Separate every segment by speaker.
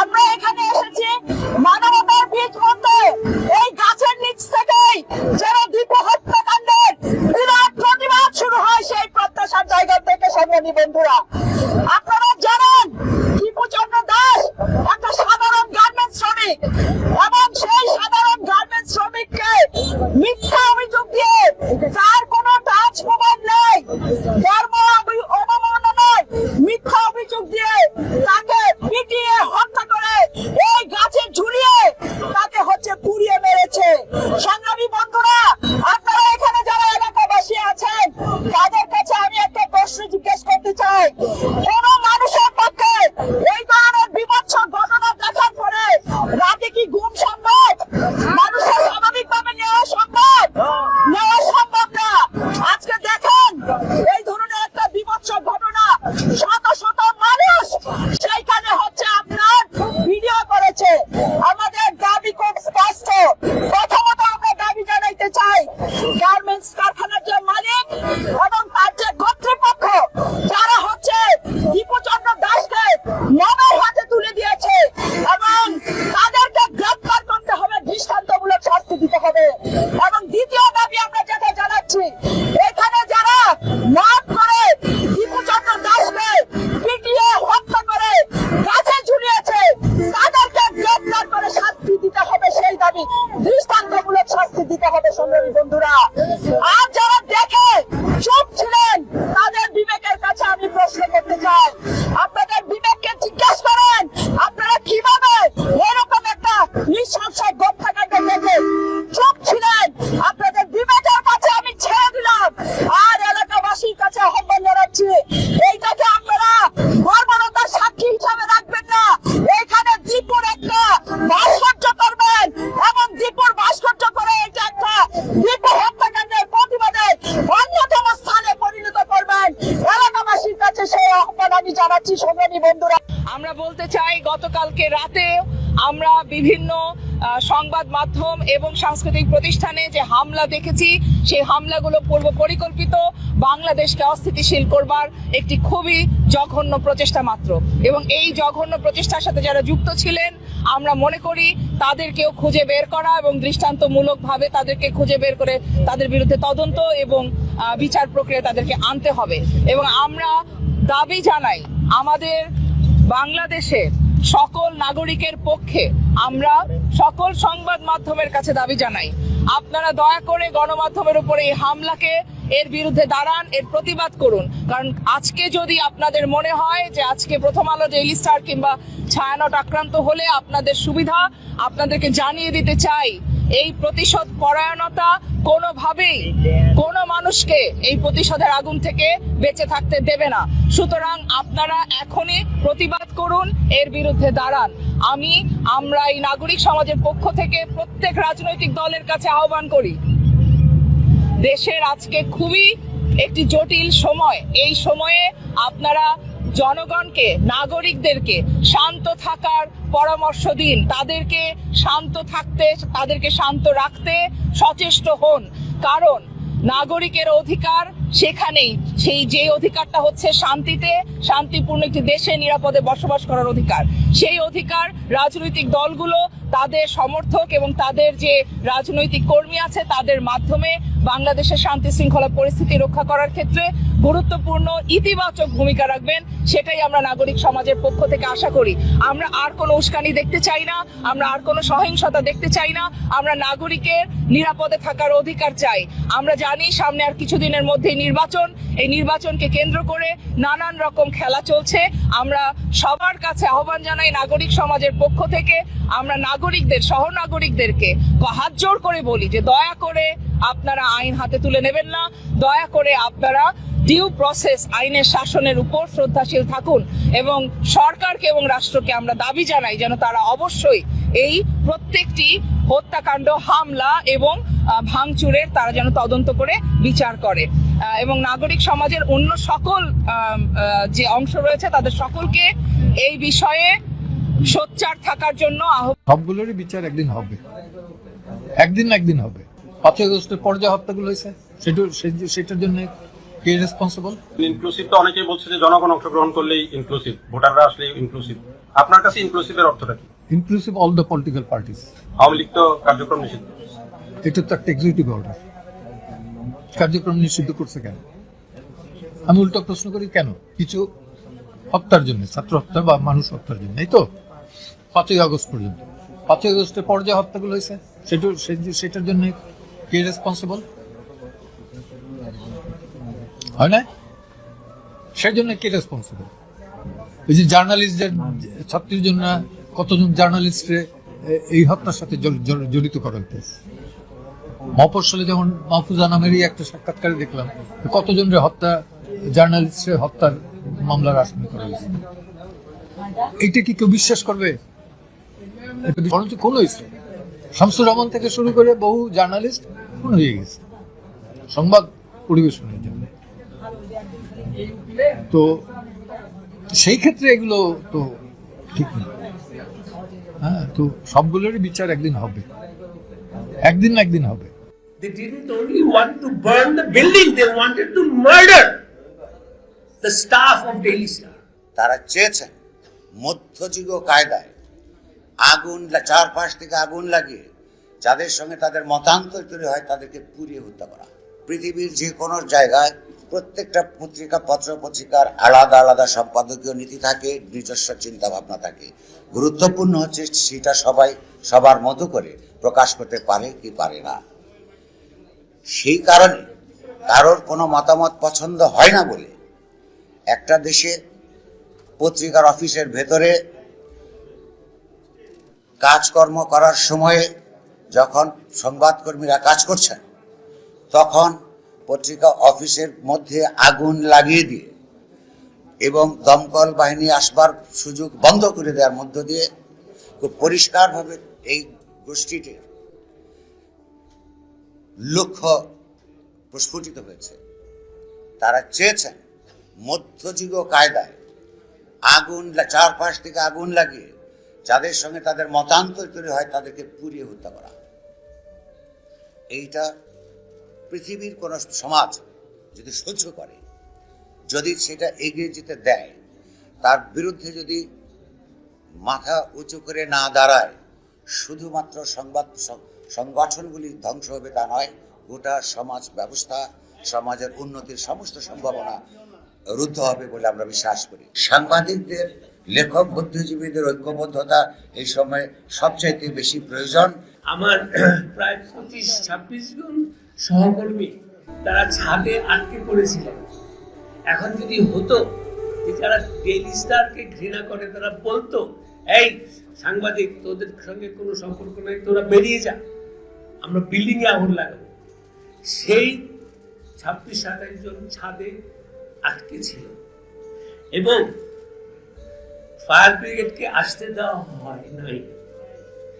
Speaker 1: আমরা এখানে এসেছি মানবতার বীজ বুনতে এই গাছের নিচ থেকেই যেন দীপ হত্যাকাণ্ডের বিরাট প্রতিবাদ শুরু হয় সেই প্রত্যাশার জায়গা থেকে সংগ্রামী বন্ধুরা। আপনারা জানেন টিপুচন্দ্র দাস একটা সাধারণ গার্মেন্টস শ্রমিক এবং সেই সাধারণ গার্মেন্টস শ্রমিককে মিথ্যা অভিযোগ দিয়ে তার কোনো টাচ মোবাইল নেই।
Speaker 2: 你什么？বিভিন্ন সংবাদ মাধ্যম এবং সাংস্কৃতিক প্রতিষ্ঠানে যে হামলা দেখেছি, সেই হামলাগুলো পূর্ব পরিকল্পিত। বাংলাদেশকে অস্থিতিশীল করবার একটি খুবই জঘন্য প্রচেষ্টা মাত্র। এবং এই জঘন্য প্রচেষ্টার সাথে যারা যুক্ত ছিলেন, আমরা মনে করি তাদেরকেও খুঁজে বের করা এবং দৃষ্টান্তমূলকভাবে তাদেরকে খুঁজে বের করে তাদের বিরুদ্ধে তদন্ত এবং বিচার প্রক্রিয়া তাদেরকে আনতে হবে। এবং আমরা দাবি জানাই, আমাদের বাংলাদেশের সকল নাগরিকের পক্ষে আমরা সকল সংবাদ মাধ্যমের কাছে দাবি জানাই। আপনারা দয়া করে গণমাধ্যমের উপরে এই হামলাকে এর বিরুদ্ধে দাঁড়ান, এর প্রতিবাদ করুন। কারণ আজকে যদি আপনাদের মনে হয় যে আজকে প্রথম আলো ডেইলি স্টার কিংবা ছায়ানট আক্রান্ত হলে আপনাদের সুবিধা, আপনাদেরকে জানিয়ে দিতে চাই এই প্রতিশোধ পরায়ণতা কোনোভাবেই কোনো মানুষকে এই প্রতিশোধের আগুন থেকে বেঁচে থাকতে দেবে না। সুতরাং আপনারা এখনই প্রতিবাদ করুন, এর বিরুদ্ধে দাঁড়ান। আমি, আমরা এই নাগরিক সমাজের পক্ষ থেকে প্রত্যেক রাজনৈতিক দলের কাছে আহ্বান করি, দেশের আজকে খুবই একটি জটিল সময়। এই সময়ে আপনারা জনগণকে, নাগরিকদেরকে শান্ত থাকার পরামর্শ দিন। তাদেরকে শান্ত থাকতে, তাদেরকে শান্ত রাখতে সচেষ্ট হন। কারণ নাগরিকের অধিকার সেখানেই। সেই যে অধিকারটা হচ্ছে শান্তিতে, শান্তিপূর্ণ একটি দেশে নিরাপদে বসবাস করার অধিকার। সেই অধিকার রাজনৈতিক দলগুলো, তাদের সমর্থক এবং তাদের যে রাজনৈতিক কর্মী আছে, তাদের মাধ্যমে বাংলাদেশের শান্তি শৃঙ্খলা পরিস্থিতি রক্ষা করার ক্ষেত্রে গুরুত্বপূর্ণ ইতিবাচক ভূমিকা রাখবেন, সেটাই আমরা নাগরিক সমাজের পক্ষ থেকে আশা করি। আমরা আর কোনো উস্কানি দেখতে চাই না, আমরা আর কোনো সহিংসতা দেখতে চাই না, আমরা নাগরিকের নিরাপদে থাকার অধিকার চাই। আমরা জানি সামনে আর কিছুদিনের মধ্যেই নির্বাচন, এই নির্বাচনকে কেন্দ্র করে নানান রকম খেলা চলছে। আমরা সবার কাছে আহ্বান জানাই নাগরিক সমাজের পক্ষ থেকে, আমরা নাগরিকদের, সহনাগরিকদেরকে হাত জোর করে বলি যে দয়া করে আপনারা আইন হাতে তুলে নেবেন না, দয়া করে আপনারা ডিউ প্রসেস আইনের শাসনের উপর শ্রদ্ধাশীল থাকুন এবং সরকারকে এবং রাষ্ট্রকে আমরা দাবি জানাই যেন তারা অবশ্যই এই প্রত্যেকটি হত্যাকাণ্ড, হামলা এবং ভাঙচুরের তারা যেন তদন্ত করে বিচার করে। এবং নাগরিক সমাজের অন্য সকল যে অংশ রয়েছে তাদের সকলকে এই বিষয়ে সোচ্চার থাকার জন্য
Speaker 3: সবগুলোরই বিচার একদিন হবে। একদিন একদিন হবে। পাঁচই আগস্টের পর যে হত্যাগুলো হয়েছে, সেটা সেটার জন্য কে রেসপন্সিবল
Speaker 4: ইনক্লুসিভ তো অনেকেই বলছে যে জনগণ অংশগ্রহণ করলেই ইনক্লুসিভ ভোটাররা আসলে ইনক্লুসিভ আপনার কাছে ইনক্লুসিভের অর্থটা কি?
Speaker 3: Inclusive all the political parties
Speaker 4: Awami League তো কার্যক্রম নিষিদ্ধ
Speaker 3: এটা তো একটা এক্সিকিউটিভ অর্ডার কার্যক্রম নিষিদ্ধ করছে কেন? আমি উল্টো প্রশ্ন করি কেন? কিছু হত্যার জন্য ছাত্র হত্যা বা মানুষ হত্যার জন্য এই তো? পাঁচই আগস্ট পর্যন্ত। পাঁচই আগস্টের পর যে হত্যাগুলো হয়েছে সেটা সেটার জন্য কে রেসপন্সিবল হয় না সেই জন্য কে রেসপন্সিবল এই যে জার্নালিস্টদের ছাত্রীর জন্য কতজন জার্নালিস্টে এই হত্যার সাথে জড়- জড়- জড়িত করা হইতেছে মফস্বলে যেমন মাহফুজা নামেরই একটা সাক্ষাৎকারে দেখলাম কতজনের হত্যা জার্নালিস্টের হত্যার মামলার আসামি করা হয়েছে। এটা কি কেউ বিশ্বাস করবে? বরঞ্চ কোন হয়েছে শামসুর রহমান থেকে শুরু করে বহু জার্নালিস্ট খুন হয়ে গেছে। সংবাদ পরিবেশনের জন্য। তো সেই ক্ষেত্রে এগুলো তো ঠিক না। হ্যাঁ তো সবগুলোরই বিচার একদিন হবে। একদিন না একদিন হবে।
Speaker 5: They didn't only want to burn the building, they wanted to murder the staff of Daily Star.
Speaker 6: তারা চেয়েছেন মধ্যযুগ কায়দায় আগুন লা- চারপাশ থেকে আগুন লাগিয়ে যাদের সঙ্গে তাদের মতান্তর তৈরি হয় তাদেরকে পুড়িয়ে হত্যা করা। পৃথিবীর যে কোনো জায়গায় প্রত্যেকটা পত্রিকা পত্র পত্রিকার আলাদা আলাদা সম্পাদকীয় নীতি থাকে, নিজস্ব চিন্তা ভাবনা থাকে। গুরুত্বপূর্ণ হচ্ছে সেটা সবাই সবার মতো করে প্রকাশ করতে পারে কি পারে না। সেই কারণে কারোর কোনো মতামত পছন্দ হয় না বলে একটা দেশে পত্রিকার অফিসের ভেতরে কাজকর্ম করার সময়ে যখন সংবাদকর্মীরা কাজ করছেন, তখন পত্রিকা অফিসের মধ্যে আগুন লাগিয়ে দিয়ে এবং দমকল বাহিনী আসবার সুযোগ বন্ধ করে দেওয়ার মধ্য দিয়ে খুব পরিষ্কারভাবে এই গোষ্ঠীটির লক্ষ্য প্রস্ফুটিত হয়েছে। তারা চেয়েছেন মধ্যযুগ কায়দায় আগুন চারপাশ থেকে আগুন লাগিয়ে যাদের সঙ্গে তাদের মতান্তর তৈরি হয় তাদেরকে পুড়িয়ে হত্যা করা। এইটা পৃথিবীর কোন সমাজ যদি সহ্য করে, যদি সেটা এগিয়ে যেতে দেয়, তার বিরুদ্ধে যদি মাথা উঁচু করে না দাঁড়ায়, শুধুমাত্র সংবাদ, সংগঠনগুলি ধ্বংস হবে তা নয়, গোটা সমাজ ব্যবস্থা, সমাজের উন্নতির সমস্ত সম্ভাবনা রুদ্ধ হবে বলে আমরা বিশ্বাস করি। সাংবাদিকদের, লেখক, বুদ্ধিজীবীদের ঐক্যবদ্ধতা এই সময় সবচাইতে বেশি প্রয়োজন।
Speaker 5: আমার প্রায় পঁচিশ, ছাব্বিশ জন সহকর্মী তারা ছাদে আটকে পড়েছিলেন। এখন যদি হতো যে যারা ডেইলি স্টারকে ঘৃণা করে, তারা বলতো, এই সাংবাদিক, তোদের সঙ্গে কোনো সম্পর্ক নেই, তোরা বেরিয়ে যা, আমরা বিল্ডিং এ আগুন লাগাবো। সেই ছাব্বিশ সাতাশ জন ছাদে আটকে ছিল। এবং ফায়ার ব্রিগেডকে আসতে দেওয়া হয় নাই।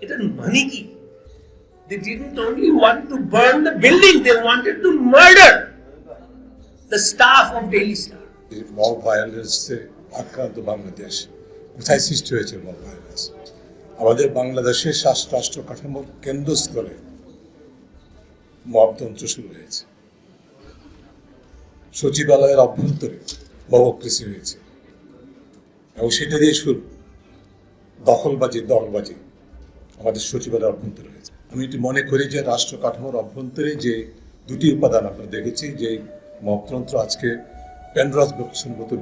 Speaker 5: এটার মানে কি? They didn't only want to burn the building, they wanted to murder the staff of daily star.
Speaker 7: Mob ভায়োলেন্সে আক্রান্ত বাংলাদেশ। কোথায় সৃষ্টি হয়েছে মব ভায়োলেন্স আমাদের বাংলাদেশের রাষ্ট্র কাঠামোর কেন্দ্রস্থলে মবতন্ত্র শুরু হয়েছে। সচিবালয়ের অভ্যন্তরে মবকৃষি হয়েছে। এবং সেটা দিয়ে শুরু। দখলবাজি, দলবাজি আমাদের সচিবালয়ের অভ্যন্তরে হয়েছে। আমি এটি মনে করি যে রাষ্ট্র কাঠামোর অভ্যন্তরে যে দুটি উপাদান আমরা দেখেছি যে মপতন্ত্র আজকে প্যান্ড্রাস মতো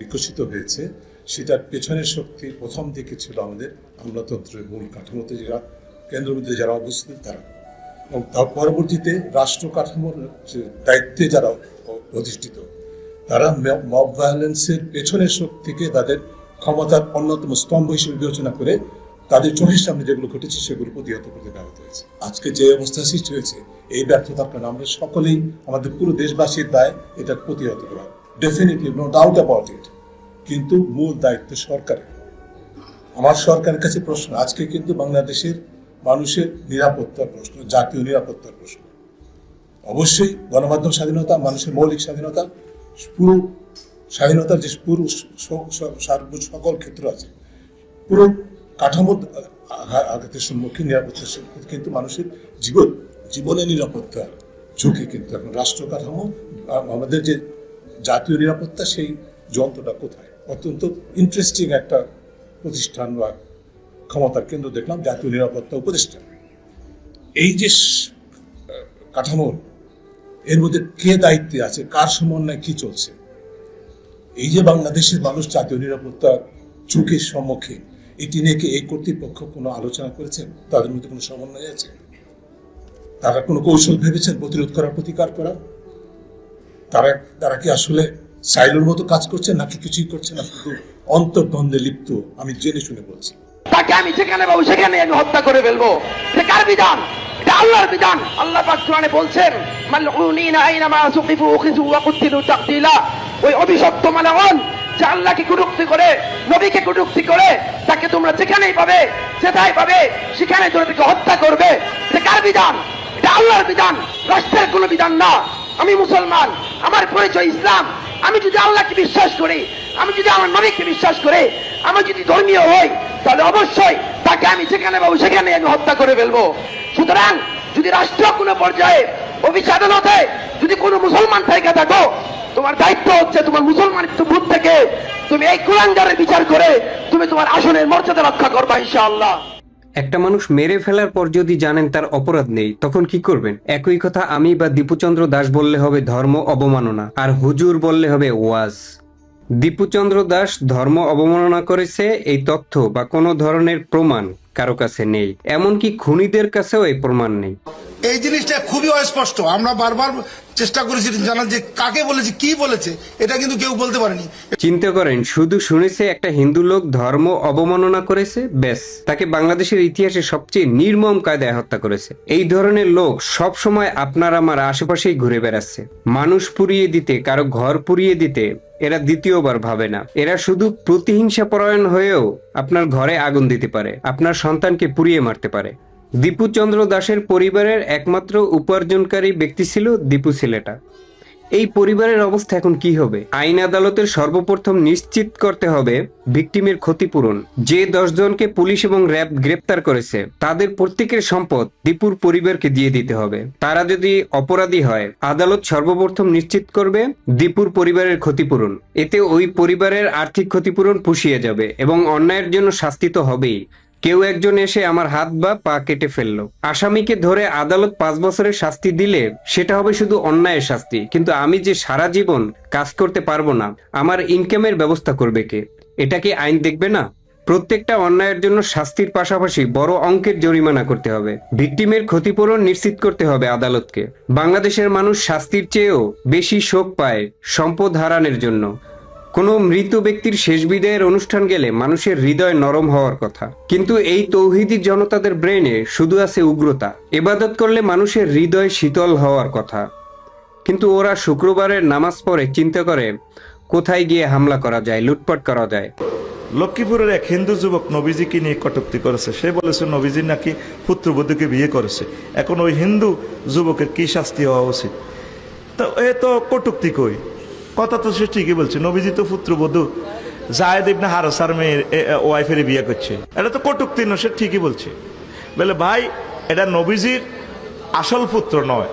Speaker 7: বিকশিত হয়েছে, সেটার পেছনের শক্তি প্রথম দিকে ছিল আমাদের আমলাতন্ত্রের মূল কাঠামোতে যারা, কেন্দ্রবিন্দুতে যারা অবস্থিত তারা। এবং তার পরবর্তীতে রাষ্ট্র কাঠামোর দায়িত্বে যারা অধিষ্ঠিত, তারা মব ভায়োলেন্সের পেছনের শক্তিকে তাদের ক্ষমতার অন্যতম স্তম্ভ হিসেবে বিবেচনা করে তাদের চোখের সামনে যেগুলো ঘটেছে, সেগুলো প্রতিহত করতে ব্যাহত হয়েছে। আজকে যে অবস্থা সৃষ্টি হয়েছে, এই ব্যর্থতার কারণে আমরা সকলেই, আমাদের পুরো দেশবাসীর দায় এটা প্রতিহত করা। Definitely no doubt about it কিন্তু মূল দায়িত্ব সরকারের। আমার সরকারের কাছে প্রশ্ন, আজকে কিন্তু বাংলাদেশের মানুষের নিরাপত্তার প্রশ্ন, জাতীয় নিরাপত্তার প্রশ্ন। অবশ্যই গণমাধ্যম স্বাধীনতা, মানুষের মৌলিক স্বাধীনতা, পুরো স্বাধীনতার যে পুরো সকল ক্ষেত্র আছে, পুরো কাঠামো আঘা- আঘাতের সম্মুখীন সম্মুখীন, কিন্তু মানুষের জীবন, জীবনের নিরাপত্তা ঝুঁকি কিন্তু এখন। রাষ্ট্র কাঠামো আমাদের যে জাতীয় নিরাপত্তা, সেই যন্ত্রটা কোথায়? অত্যন্ত ইন্টারেস্টিং একটা প্রতিষ্ঠান বা ক্ষমতার কেন্দ্র দেখলাম, জাতীয় নিরাপত্তা উপদেষ্টা। এই যে কাঠামো, এর মধ্যে কে দায়িত্বে আছে? কার সমন্বয়ে কি চলছে? এই যে বাংলাদেশের মানুষ জাতীয় নিরাপত্তা ঝুঁকির সম্মুখীন এটি নিয়ে কি এই কর্তৃপক্ষ কোনো আলোচনা করেছেন? তাদের মধ্যে কোনো সমন্বয় আছে? তারা কোনো কৌশল ভেবেছেন প্রতিরোধ করার প্রতিকার করার? তারা তারা কি আসলে সাইলোর মতো কাজ করছেন নাকি কিছুই করছে না? শুধু অন্তর্দ্বন্দ্বে লিপ্ত, আমি জেনে শুনে বলছি।
Speaker 8: তাকে আমি যেখানে পাবো সেখানে আমি হত্যা করে ফেলব। এটা কার বিধান? এটা আল্লাহর বিধান। আল্লাহ পাক কোরআনে বলছেন মালউনিনা আইনামা সুকিফু উখিযু ওয়া কুতিলু তাকতিলা। ওই অভিশপ্ত মালাউন যে আল্লাহকে কটূক্তি করে, নবীকে কটূক্তি করে, তাকে তোমরা যেখানেই পাবে, যেথায় পাবে, সেখানে তোমরা হত্যা করবে। এটা কার বিধান? এটা আল্লাহর বিধান, রাষ্ট্রের কোনো বিধান না। আমি মুসলমান, আমার পরিচয় ইসলাম। আমি যদি আল্লাহকে বিশ্বাস করি, আমি যদি আমার নবীকে বিশ্বাস করি, আমি যদি ধর্মীয় হই, তাহলে অবশ্যই তাকে আমি যেখানে পাবো সেখানে আমি হত্যা করে ফেলব। সুতরাং যদি রাষ্ট্র কোনো পর্যায়ে আদালতে যদি কোনো মুসলমান থেকে থাকো তোমার দায়িত্ব হচ্ছে তোমার মুসলমানিত্ব ভূত থেকে তুমি এই কুলাঙ্গারের বিচার করে তুমি তোমার আসনের মর্যাদা রক্ষা করবা, ইনশাআল্লাহ।
Speaker 9: একটা মানুষ মেরে ফেলার পর যদি জানেন তার অপরাধ নেই, তখন কি করবেন? একই কথা আমি বা দীপুচন্দ্র দাস বললে হবে ধর্ম অবমাননা, আর হুজুর বললে হবে ওয়াজ। দীপুচন্দ্র দাস ধর্ম অবমাননা করেছে, এই তথ্য বা কোনো ধরনের প্রমাণ কারও কাছে নেই। এমনকি খুনিদের কাছেও এই প্রমাণ নেই।
Speaker 10: এই জিনিসটা খুবই অস্পষ্ট। আমরা বারবার চেষ্টা করেছি জানার যে কাকে বলেছে, কি বলেছে, এটা কিন্তু কেউ বলতে পারেনি।
Speaker 9: চিন্তা করেন, শুধু শুনেছে একটা হিন্দু লোক ধর্ম অবমাননা করেছে, ব্যাস। তাকে বাংলাদেশের ইতিহাসে সবচেয়ে নির্মম কায়দায় হত্যা করেছে। এই ধরনের লোক সব সময় আপনার আমার আশেপাশেই ঘুরে বেড়াচ্ছে। মানুষ পুড়িয়ে দিতে, কারও ঘর পুড়িয়ে দিতে, এরা দ্বিতীয়বার ভাবে না। এরা শুধু প্রতিহিংসা পরায়ণ হয়েও আপনার ঘরে আগুন দিতে পারে, আপনার সন্তানকে পুড়িয়ে মারতে পারে। দীপুচন্দ্র দাসের পরিবারের একমাত্র উপার্জনকারী ব্যক্তি ছিল দীপু ছেলেটা। এই পরিবারের অবস্থা এখন কি হবে? আইন আদালতের সর্বপ্রথম নিশ্চিত করতে হবে ভিকটিমের ক্ষতিপূরণ। যে দশজনকে পুলিশ এবং র্যাব গ্রেপ্তার করেছে, তাদের প্রত্যেকের সম্পদ দীপুর পরিবারকে দিয়ে দিতে হবে। তারা যদি অপরাধী হয়, আদালত সর্বপ্রথম নিশ্চিত করবে দীপুর পরিবারের ক্ষতিপূরণ। এতে ওই পরিবারের আর্থিক ক্ষতিপূরণ পুষিয়ে যাবে এবং অন্যায়ের জন্য শাস্তি তো হবেই। কেউ একজন এসে আমার হাত বা পা কেটে ফেলল। আসামিকে ধরে আদালত পাঁচ বছরের শাস্তি দিলে সেটা হবে শুধু অন্যায়ের শাস্তি, কিন্তু আমি যে সারা জীবন কাজ করতে পারব না, আমার ইনকামের ব্যবস্থা করবে কে? এটা কি আইন দেখবে না? প্রত্যেকটা অন্যায়ের জন্য শাস্তির পাশাপাশি বড় অঙ্কের জরিমানা করতে হবে। ভিকটিমের ক্ষতিপূরণ নিশ্চিত করতে হবে আদালতকে। বাংলাদেশের মানুষ শাস্তির চেয়েও বেশি শোক পায় সম্পদ হারানোর জন্য। কোনো মৃত ব্যক্তির শেষ বিদায়ের অনুষ্ঠান গেলে মানুষের হৃদয় নরম হওয়ার কথা। কিন্তু এই তৌহিদি জনতাদের ব্রেনে শুধু আছে উগ্রতা। এবাদত করলে মানুষের হৃদয় শীতল হওয়ার কথা। কিন্তু ওরা শুক্রবারের নামাজ পড়ে চিন্তা করে, কোথায় গিয়ে হামলা করা যায়, লুটপাট করা যায়?
Speaker 11: লক্ষ্মীপুরের এক হিন্দু যুবক নবীজিকে নিয়ে কটুক্তি করেছে। সে বলেছে, নবীজি নাকি পুত্রবধূকে বিয়ে করেছে। এখন ওই হিন্দু যুবকের কি শাস্তি হওয়া উচিত? তো এ তো কটুক্তি কই? কথা তো সে ঠিকই বলছে, নবীজি তো পুত্রবধূ। জায়দ ইবনে হারসার মেয়ের ওয়াইফের বিয়ে করছে। এটা তো কটুক্তি নয়, সে ঠিকই বলছে। বলে, ভাই, এটা নবীজির আসল পুত্র নয়,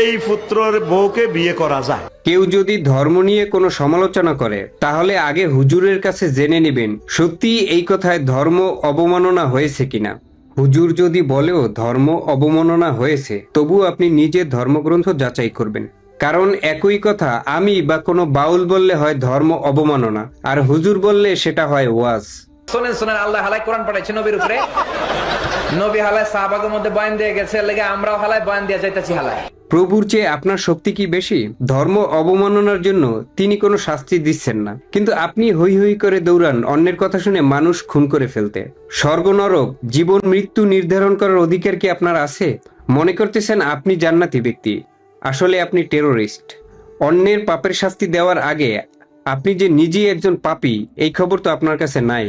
Speaker 11: এই পুত্রর বউকে বিয়ে করা যায়।
Speaker 9: কেউ যদি ধর্ম নিয়ে কোনো সমালোচনা করে, তাহলে আগে হুজুরের কাছে জেনে নেবেন সত্যি এই কথায় ধর্ম অবমাননা হয়েছে কিনা। হুজুর যদি বলেও ধর্ম অবমাননা হয়েছে তবু আপনি নিজের ধর্মগ্রন্থ যাচাই করবেন। কারণ একই কথা আমি বা কোনো বাউল বললে হয় ধর্ম অবমাননা আর হুজুর বললে সেটা হয় ওয়াজ।
Speaker 12: শোনেন শোনেন আল্লাহ হালাই কোরআন পাঠাইছে নবীর উপরে। নবী হালায় সাহাবাগের মধ্যে বয়ান দিয়ে গেছে লেগে আমরাও হালায় বয়ান দিয়ে যাইতেছি হালায়।
Speaker 9: প্রভুর চেয়ে আপনার শক্তি কি বেশি? ধর্ম অবমাননার জন্য তিনি কোনো শাস্তি দিচ্ছেন না। কিন্তু আপনি হই হই করে দৌড়ান অন্যের কথা শুনে মানুষ খুন করে ফেলতে। স্বর্গ নরক জীবন মৃত্যু নির্ধারণ করার অধিকার কি আপনার আছে? মনে করতেছেন আপনি জান্নাতি ব্যক্তি। আসলে আপনি টেরোরিস্ট। অন্যের পাপের শাস্তি দেওয়ার আগে আপনি যে নিজেই একজন পাপী, এই খবর তো আপনার কাছে নাই।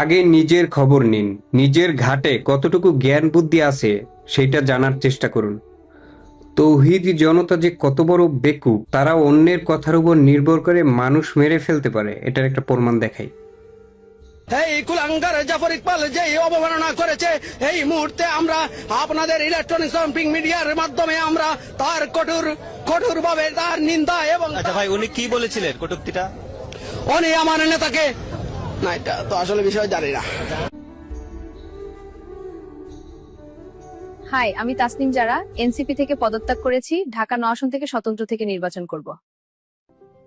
Speaker 9: আগে নিজের খবর নিন, নিজের ঘাটে কতটুকু জ্ঞান বুদ্ধি আছে সেটা জানার চেষ্টা করুন। তৌহিদি জনতা যে কত বড় বেকুব তারা অন্যের কথার উপর নির্ভর করে মানুষ মেরে ফেলতে পারে, এটার একটা প্রমাণ দেখাই।
Speaker 13: এই কুলাঙ্গার জাফর ইকবাল যে অবমাননা করেছে এই মুহূর্তে আমরা আপনাদের ইলেকট্রনিক্স মিডিয়ার মাধ্যমে আমরা তার কঠোর কঠোর ভাবে তার নিন্দা এবং
Speaker 10: আচ্ছা ভাই উনি কি বলেছিলেন কটুক্তিটা?
Speaker 13: উনি আমার নেতাকে না এটা তো আসলে বিষয় জানি না।
Speaker 14: হাই আমি তাসনিম যারা এনসিপি থেকে পদত্যাগ করেছি ঢাকা ন আসন থেকে স্বতন্ত্র থেকে নির্বাচন করব।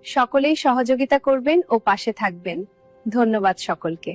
Speaker 14: সকলেই সহযোগিতা করবেন ও পাশে থাকবেন। ধন্যবাদ সকলকে।